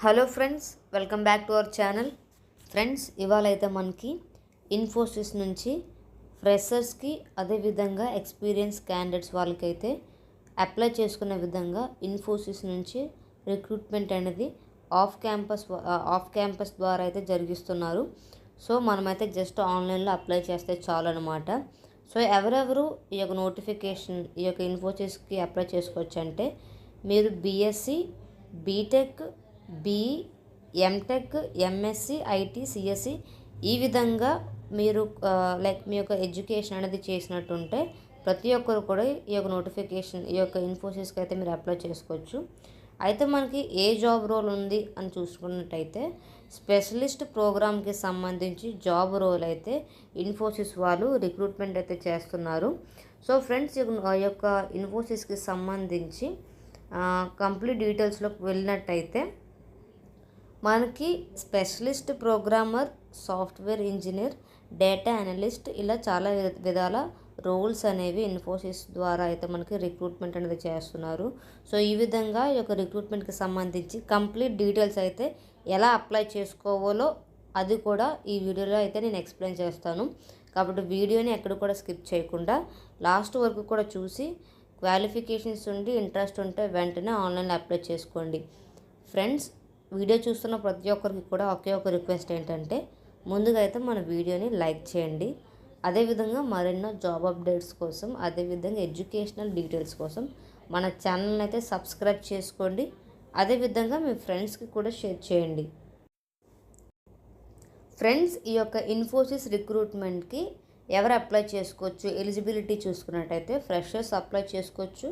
Hello friends welcome back to our channel. Friends ఇవాళ అయితే మనకి ఇన్ఫోసిస్ నుంచి ఫ్రెషర్స్కి అదేవిధంగా ఎక్స్పీరియన్స్ క్యాండిడేట్స్ వాళ్ళకైతే అప్లై చేసుకునే విధంగా ఇన్ఫోసిస్ నుంచి రిక్రూట్మెంట్ అనేది ఆఫ్ క్యాంపస్ ఆఫ్ క్యాంపస్ ద్వారా అయితే జరిగిస్తున్నారు. సో మనమైతే జస్ట్ ఆన్లైన్లో అప్లై చేస్తే చాలు అనమాట సో ఎవరెవరు ఈ యొక్క నోటిఫికేషన్ ఈ యొక్క ఇన్ఫోసిస్కి అప్లై చేసుకోవచ్చు అంటే మీరు BSc BTech B MTech MSc IT CSC ఈ విధంగా మీరు లైక్ మీ యొక్క ఎడ్యుకేషన్ అనేది చేసినట్టుంటే ప్రతి ఒక్కరు కూడా ఈ యొక్క నోటిఫికేషన్ ఈ యొక్క ఇన్ఫోసిస్కి అయితే మీరు అప్లై చేసుకోవచ్చు. అయితే మనకి ఏ జాబ్ రోల్ ఉంది అని చూసుకున్నట్టయితే స్పెషలిస్ట్ ప్రోగ్రామ్కి సంబంధించి జాబ్ రోల్ అయితే ఇన్ఫోసిస్ వాళ్ళు రిక్రూట్మెంట్ అయితే చేస్తున్నారు. సో ఫ్రెండ్స్ ఈ యొక్క ఇన్ఫోసిస్కి సంబంధించి కంప్లీట్ డీటెయిల్స్లోకి వెళ్ళినట్టయితే మనకి specialist programmer software engineer data analyst ఇలా చాలా విధాల రోల్స్ అనేవి ఇన్ఫోసిస్ ద్వారా అయితే మనకి రిక్రూట్మెంట్ అనేది చేస్తున్నారు. సో ఈ విధంగా ఈ యొక్క రిక్రూట్మెంట్కి సంబంధించి కంప్లీట్ డీటెయిల్స్ అయితే ఎలా అప్లై చేసుకోవాలో అది కూడా ఈ వీడియోలో అయితే నేను ఎక్స్ప్లెయిన్ చేస్తాను. కాబట్టి వీడియోని ఎక్కడ కూడా స్కిప్ చేయకుండా లాస్ట్ వరకు కూడా చూసి క్వాలిఫికేషన్స్ ఉండి ఇంట్రెస్ట్ ఉంటే వెంటనే ఆన్లైన్లో అప్లై చేసుకోండి. ఫ్రెండ్స్ వీడియో చూస్తున్న ప్రతి ఒక్కరికి కూడా ఒకే ఒక రిక్వెస్ట్ ఏంటంటే ముందుగా అయితే మన వీడియోని లైక్ చేయండి. అదేవిధంగా మరెన్నో జాబ్ అప్డేట్స్ కోసం అదేవిధంగా ఎడ్యుకేషనల్ డీటెయిల్స్ కోసం మన ఛానల్ని అయితే సబ్స్క్రైబ్ చేసుకోండి. అదేవిధంగా మీ ఫ్రెండ్స్కి కూడా షేర్ చేయండి. ఫ్రెండ్స్ ఈ యొక్క ఇన్ఫోసిస్ రిక్రూట్మెంట్కి ఎవరు అప్లై చేసుకోవచ్చు? ఎలిజిబిలిటీ చూసుకున్నట్టయితే ఫ్రెషర్స్ అప్లై చేసుకోవచ్చు.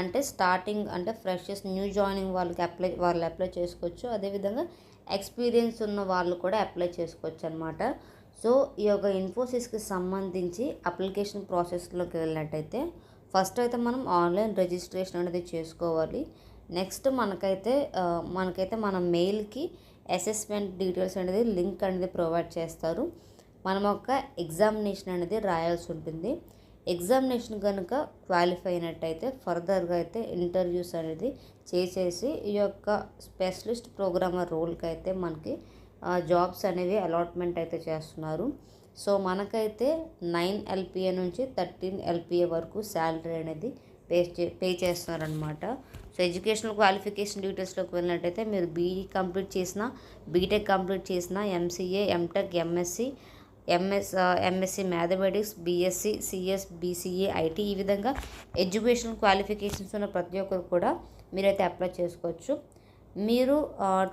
అంటే స్టార్టింగ్ అంటే ఫ్రెషర్స్ న్యూ జాయినింగ్ వాళ్ళకి అప్లై వాళ్ళు అప్లై చేసుకోవచ్చు. అదేవిధంగా ఎక్స్పీరియన్స్ ఉన్న వాళ్ళు కూడా అప్లై చేసుకోవచ్చు అనమాట సో ఈ యొక్క ఇన్ఫోసిస్కి సంబంధించి అప్లికేషన్ ప్రాసెస్లోకి వెళ్ళినట్టయితే ఫస్ట్ అయితే మనం ఆన్లైన్ రిజిస్ట్రేషన్ అనేది చేసుకోవాలి. నెక్స్ట్ మనకైతే మనకైతే మన మెయిల్కి అసెస్మెంట్ డీటెయిల్స్ అనేది లింక్ అనేది ప్రొవైడ్ చేస్తారు. మనం ఒక ఎగ్జామినేషన్ అనేది రాయాల్సి ఉంటుంది. ఎగ్జామినేషన్ కనుక క్వాలిఫై అయినట్టయితే ఫర్దర్గా అయితే ఇంటర్వ్యూస్ అనేది చేసేసి ఈ యొక్క స్పెషలిస్ట్ ప్రోగ్రామర్ రోల్కి అయితే మనకి జాబ్స్ అనేవి అలాట్మెంట్ అయితే చేస్తున్నారు. సో మనకైతే నైన్ ఎల్పిఏ నుంచి థర్టీన్ ఎల్పిఏ వరకు శాలరీ అనేది పే చే పే చేస్తున్నారనమాట సో ఎడ్యుకేషనల్ క్వాలిఫికేషన్ డీటెయిల్స్లోకి వెళ్ళినట్టయితే మీరు బీఈ కంప్లీట్ చేసిన బీటెక్ కంప్లీట్ చేసిన MCA MTech MSc MS MSc mathematics BSc CS BCA IT ఈ విధంగా ఎడ్యుకేషన్ క్వాలిఫికేషన్స్ ఉన్న ప్రతి ఒక్కరు కూడా మీరైతే అప్లై చేసుకోవచ్చు. మీరు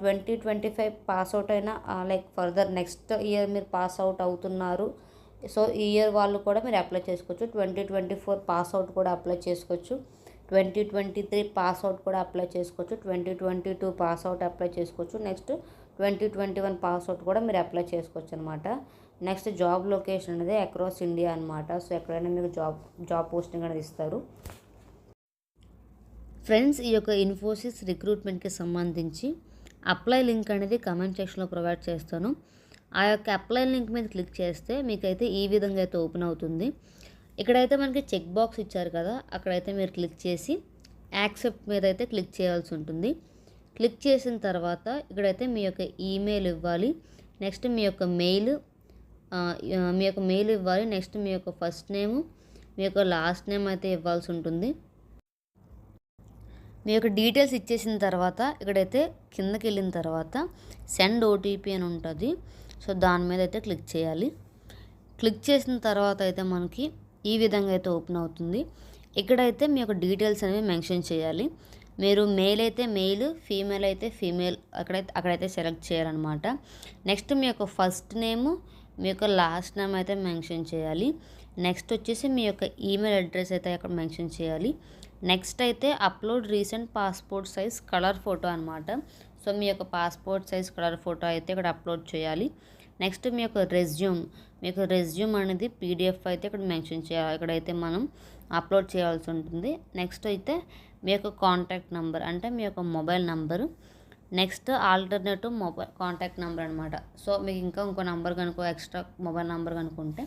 twenty twenty five pass out అయినా లైక్ ఫర్దర్ నెక్స్ట్ ఇయర్ మీరు పాస్ అవుట్ అవుతున్నారు సో ఈ ఇయర్ వాళ్ళు కూడా మీరు అప్లై చేసుకోవచ్చు. Twenty twenty four pass out కూడా అప్లై చేసుకోవచ్చు. Twenty twenty three pass out కూడా అప్లై చేసుకోవచ్చు. Twenty twenty two pass out apply చేసుకోవచ్చు. Next twenty twenty one pass out కూడా మీరు అప్లై చేసుకోవచ్చు అనమాట నెక్స్ట్ జాబ్ లొకేషన్ అనేది అక్రాస్ ఇండియా అనమాట సో ఎక్కడైనా మీకు జాబ్ జాబ్ పోస్టింగ్ అనేది ఇస్తారు. ఫ్రెండ్స్ ఈ యొక్క ఇన్ఫోసిస్ రిక్రూట్మెంట్కి సంబంధించి అప్లై లింక్ అనేది కమెంట్ సెక్షన్లో ప్రొవైడ్ చేస్తాను. ఆ యొక్క అప్లై లింక్ మీద క్లిక్ చేస్తే మీకైతే ఈ విధంగా అయితే ఓపెన్ అవుతుంది. ఇక్కడైతే మనకి చెక్ బాక్స్ ఇచ్చారు కదా అక్కడైతే మీరు క్లిక్ చేసి యాక్సెప్ట్ మీద అయితే క్లిక్ చేయాల్సి ఉంటుంది. క్లిక్ చేసిన తర్వాత ఇక్కడైతే మీ యొక్క ఈమెయిల్ ఇవ్వాలి. నెక్స్ట్ మీ యొక్క మెయిల్ మీ యొక్క మెయిల్ ఇవ్వాలి. నెక్స్ట్ మీ యొక్క ఫస్ట్ నేము మీ యొక్క లాస్ట్ నేమ్ అయితే ఇవ్వాల్సి ఉంటుంది. మీ యొక్క డీటెయిల్స్ ఇచ్చేసిన తర్వాత ఇక్కడైతే కిందకి వెళ్ళిన తర్వాత సెండ్ ఓటీపీ అని ఉంటుంది. సో దాని మీద అయితే క్లిక్ చేయాలి. క్లిక్ చేసిన తర్వాత అయితే మనకి ఈ విధంగా అయితే ఓపెన్ అవుతుంది. ఇక్కడైతే మీ యొక్క డీటెయిల్స్ అనేవి మెన్షన్ చేయాలి. మీరు మేల్ అయితే మెయిల్ ఫీమేల్ అయితే ఫీమేల్ అక్కడైతే అక్కడైతే సెలెక్ట్ చేయాలన్నమాట. నెక్స్ట్ మీ యొక్క ఫస్ట్ నేము మీ యొక్క లాస్ట్ నేమ్ అయితే మెన్షన్ చేయాలి. నెక్స్ట్ వచ్చేసి మీ యొక్క ఈమెయిల్ అడ్రస్ అయితే అక్కడ మెన్షన్ చేయాలి. నెక్స్ట్ అయితే upload recent passport size colour photo అనమాట సో మీ యొక్క పాస్పోర్ట్ సైజ్ కలర్ ఫోటో అయితే ఇక్కడ అప్లోడ్ చేయాలి. నెక్స్ట్ మీ యొక్క రెజ్యూమ్ మీకు రెజ్యూమ్ అనేది పీడిఎఫ్ అయితే ఇక్కడ మెన్షన్ చేయాలి ఇక్కడైతే మనం అప్లోడ్ చేయాల్సి ఉంటుంది. నెక్స్ట్ అయితే మీ యొక్క కాంటాక్ట్ నెంబర్ అంటే మీ యొక్క mobile number next alternative mobile contact number అనమాట సో మీకు ఇంకా ఇంకో నెంబర్ కనుక ఎక్స్ట్రా మొబైల్ నెంబర్ కనుకుంటే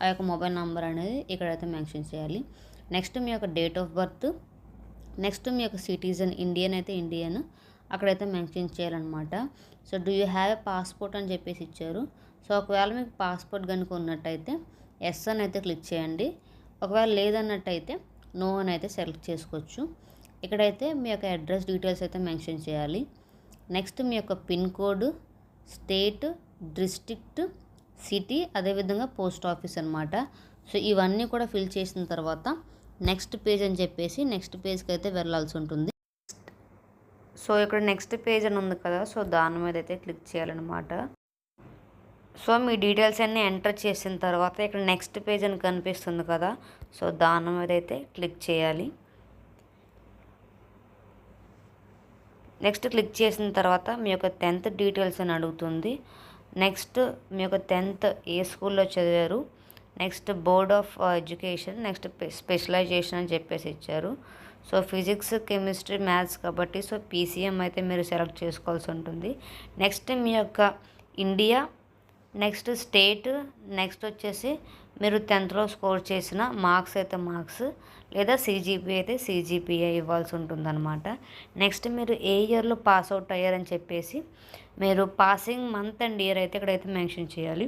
ఆ యొక్క మొబైల్ నెంబర్ అనేది ఇక్కడైతే మెన్షన్ చేయాలి. నెక్స్ట్ మీ యొక్క డేట్ ఆఫ్ బర్త్ నెక్స్ట్ మీ యొక్క సిటిజన్ ఇండియన్ అయితే ఇండియన్ అక్కడైతే మెన్షన్ చేయాలన్నమాట. So do you have a passport అని చెప్పేసి ఇచ్చారు. సో ఒకవేళ మీకు పాస్పోర్ట్ కనుక ఉన్నట్టయితే ఎస్ అని అయితే క్లిక్ చేయండి. ఒకవేళ లేదన్నట్టయితే నో అని అయితే సెలెక్ట్ చేసుకోవచ్చు. ఇక్కడైతే మీ యొక్క అడ్రస్ డీటెయిల్స్ అయితే మెన్షన్ చేయాలి. నెక్స్ట్ మీ యొక్క pin code state district city అదేవిధంగా పోస్ట్ ఆఫీస్ అనమాట సో ఇవన్నీ కూడా ఫిల్ చేసిన తర్వాత నెక్స్ట్ పేజ్ అని చెప్పేసి నెక్స్ట్ పేజ్కి అయితే వెళ్ళాల్సి ఉంటుంది. సో ఇక్కడ నెక్స్ట్ పేజ్ అని ఉంది కదా సో దాని మీద అయితే క్లిక్ చేయాలన్నమాట. సో మీ డీటెయిల్స్ అన్నీ ఎంటర్ చేసిన తర్వాత ఇక్కడ నెక్స్ట్ పేజ్ అని కనిపిస్తుంది కదా. సో దాని మీద అయితే క్లిక్ చేయాలి. నెక్స్ట్ క్లిక్ చేసిన తర్వాత మీ యొక్క టెన్త్ డీటెయిల్స్ అని అడుగుతుంది. నెక్స్ట్ మీ యొక్క టెన్త్ ఏ స్కూల్లో చదివారు? Next board of education next specialization అని చెప్పేసి ఇచ్చారు. సో ఫిజిక్స్ కెమిస్ట్రీ మ్యాథ్స్ కాబట్టి సో పీసీఎం అయితే మీరు సెలెక్ట్ చేసుకోవాల్సి ఉంటుంది. నెక్స్ట్ మీ యొక్క ఇండియా నెక్స్ట్ స్టేట్ నెక్స్ట్ వచ్చేసి మీరు టెన్త్లో స్కోర్ చేసిన మార్క్స్ అయితే మార్క్స్ లేదా సీజీపీ అయితే సీజీపీఏ ఇవ్వాల్సి ఉంటుందన్నమాట. నెక్స్ట్ మీరు ఏ ఇయర్లో పాస్ అవుట్ అయ్యారని చెప్పేసి మీరు పాసింగ్ మంత్ అండ్ ఇయర్ అయితే ఇక్కడైతే మెన్షన్ చేయాలి.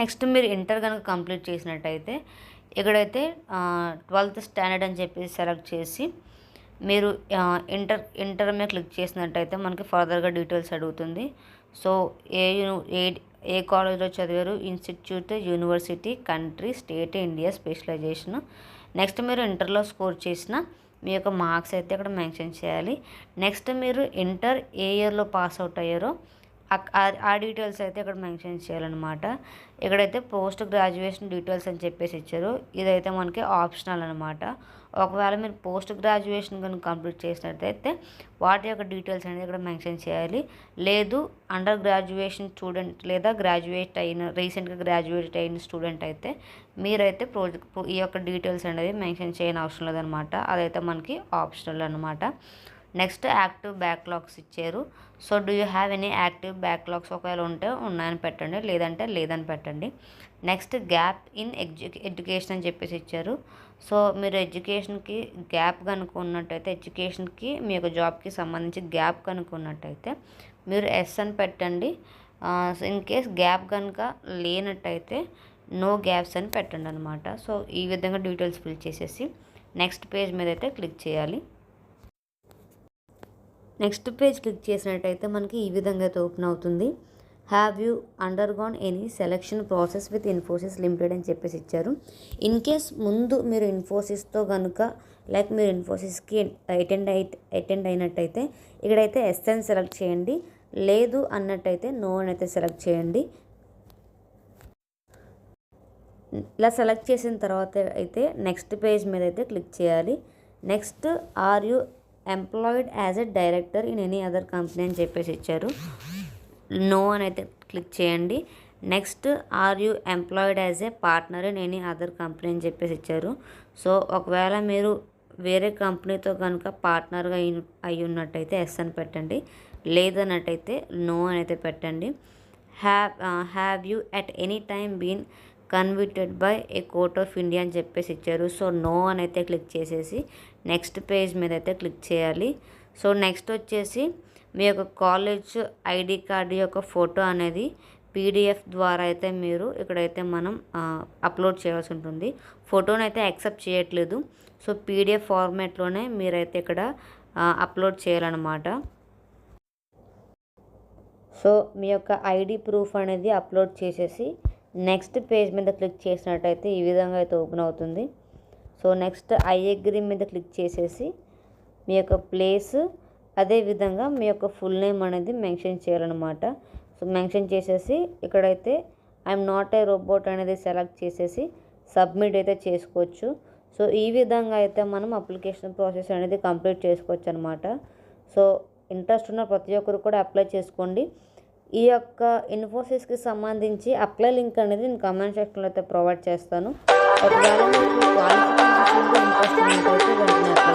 నెక్స్ట్ మీరు ఇంటర్ కనుక కంప్లీట్ చేసినట్టయితే ఇక్కడైతే ట్వెల్త్ స్టాండర్డ్ అని చెప్పేసి సెలెక్ట్ చేసి మీరు ఇంటర్ ఇంటర్ మీద క్లిక్ చేసినట్టయితే మనకి ఫర్దర్గా డీటెయిల్స్ అడుగుతుంది. సో ఏ ఏ ఏ కాలేజ్లో చదివారు? Institute university country state India specialization. Next మీరు ఇంటర్లో స్కోర్ చేసిన మీ యొక్క మార్క్స్ అయితే ఇక్కడ మెన్షన్ చేయాలి. నెక్స్ట్ మీరు ఇంటర్ ఏ ఇయర్లో పాస్ అవుట్ అయ్యారో ఆ డీటెయిల్స్ అయితే ఇక్కడ మెన్షన్ చేయాలన్నమాట. ఇక్కడైతే పోస్ట్ గ్రాడ్యుయేషన్ డీటెయిల్స్ అని చెప్పేసి ఇచ్చారు. ఇదైతే మనకి ఆప్షనల్ అనమాట ఒకవేళ మీరు పోస్ట్ గ్రాడ్యుయేషన్ కనుక కంప్లీట్ చేసినట్టయితే వాటి యొక్క డీటెయిల్స్ అనేది ఇక్కడ మెన్షన్ చేయాలి. లేదు అండర్ గ్రాడ్యుయేషన్ స్టూడెంట్ లేదా గ్రాడ్యుయేట్ అయిన రీసెంట్గా గ్రాడ్యుయేట్ అయిన స్టూడెంట్ అయితే మీరైతే ప్రాజెక్ట్ ఈ యొక్క డీటెయిల్స్ అనేది మెన్షన్ చేయని అవసరం లేదనమాట. అదైతే మనకి ఆప్షనల్ అనమాట. నెక్స్ట్ యాక్టివ్ బ్యాక్లాగ్స్ ఇచ్చారు. So do you have any active backlogs? ఒకవేళ ఉంటే ఉన్నాయని పెట్టండి లేదంటే లేదని పెట్టండి. Next gap in edu education అని చెప్పేసి ఇచ్చారు. సో మీరు ఎడ్యుకేషన్కి గ్యాప్ కనుక్కున్నట్టయితే ఎడ్యుకేషన్కి మీ యొక్క జాబ్కి సంబంధించి గ్యాప్ కనుక్కున్నట్టయితే మీరు ఎస్ అని పెట్టండి. ఇన్ కేస్ గ్యాప్ కనుక లేనట్టయితే నో గ్యాప్స్ అని పెట్టండి అనమాట సో ఈ విధంగా డీటెయిల్స్ ఫిల్ చేసేసి నెక్స్ట్ పేజ్ మీద అయితే క్లిక్ చేయాలి. నెక్స్ట్ పేజ్ క్లిక్ చేసినట్టయితే మనకి ఈ విధంగా అయితే ఓపెన్ అవుతుంది. Have you undergone any selection process with Infosys limited అని చెప్పేసి ఇచ్చారు. ఇన్ కేస్ ముందు మీరు ఇన్ఫోసిస్తో కనుక లైక్ మీరు ఇన్ఫోసిస్కి అటెండ్ అయి అటెండ్ అయినట్టయితే ఇక్కడైతే ఎస్ఎన్ సెలెక్ట్ చేయండి. లేదు అన్నట్టయితే నో అని అయితే సెలెక్ట్ చేయండి. ఇలా సెలెక్ట్ చేసిన తర్వాత అయితే నెక్స్ట్ పేజ్ మీద అయితే క్లిక్ చేయాలి. Next are you employed as a director in any other company అని చెప్పేసి ఇచ్చారు. నో అని అయితే క్లిక్ చేయండి. Next are you employed as a partner in any other company అని చెప్పేసి ఇచ్చారు. సో ఒకవేళ మీరు వేరే కంపెనీతో కనుక పార్ట్నర్గా అయి అయి ఉన్నట్టయితే ఎస్ అని పెట్టండి. లేదన్నట్టయితే నో అని అయితే పెట్టండి. Have have you at any time been convicted by a court of India అని చెప్పేసి ఇచ్చారు. సో నో అని అయితే క్లిక్ చేసేసి నెక్స్ట్ పేజ్ మీద అయితే క్లిక్ చేయాలి. సో నెక్స్ట్ వచ్చేసి మీ యొక్క కాలేజ్ ఐడి కార్డు యొక్క ఫోటో అనేది పీడిఎఫ్ ద్వారా అయితే మీరు ఇక్కడైతే మనం అప్లోడ్ చేయాల్సి ఉంటుంది. ఫోటోని అయితే యాక్సెప్ట్ చేయట్లేదు. సో పీడిఎఫ్ ఫార్మాట్లోనే మీరైతే ఇక్కడ అప్లోడ్ చేయాలన్నమాట. సో మీ యొక్క ఐడి ప్రూఫ్ అనేది అప్లోడ్ చేసేసి నెక్స్ట్ పేజ్ మీద క్లిక్ చేసినట్టయితే ఈ విధంగా అయితే ఓపెన్ అవుతుంది. సో నెక్స్ట్ ఐ అగ్రీ మీద క్లిక్ చేసేసి మీ యొక్క ప్లేస్ అదేవిధంగా మీ యొక్క ఫుల్ నేమ్ అనేది మెన్షన్ చేయాలన్నమాట. సో మెన్షన్ చేసేసి ఇక్కడైతే ఐఎమ్ నాట్ ఏ రోబోట్ అనేది సెలెక్ట్ చేసేసి సబ్మిట్ అయితే చేసుకోవచ్చు. సో ఈ విధంగా అయితే మనం అప్లికేషన్ ప్రాసెస్ అనేది కంప్లీట్ చేసుకోవచ్చు అనమాట సో ఇంట్రెస్ట్ ఉన్న ప్రతి ఒక్కరు కూడా అప్లై చేసుకోండి. ఈ యొక్క ఇన్ఫోసిస్కి సంబంధించి అప్లై లింక్ అనేది నేను కమెంట్ సెక్షన్లో అయితే ప్రొవైడ్ చేస్తాను. ఒకవేళ మీకు క్వాలిఫికేషన్ ఇంట్రెస్ట్ అయితే వెంటనే అప్లై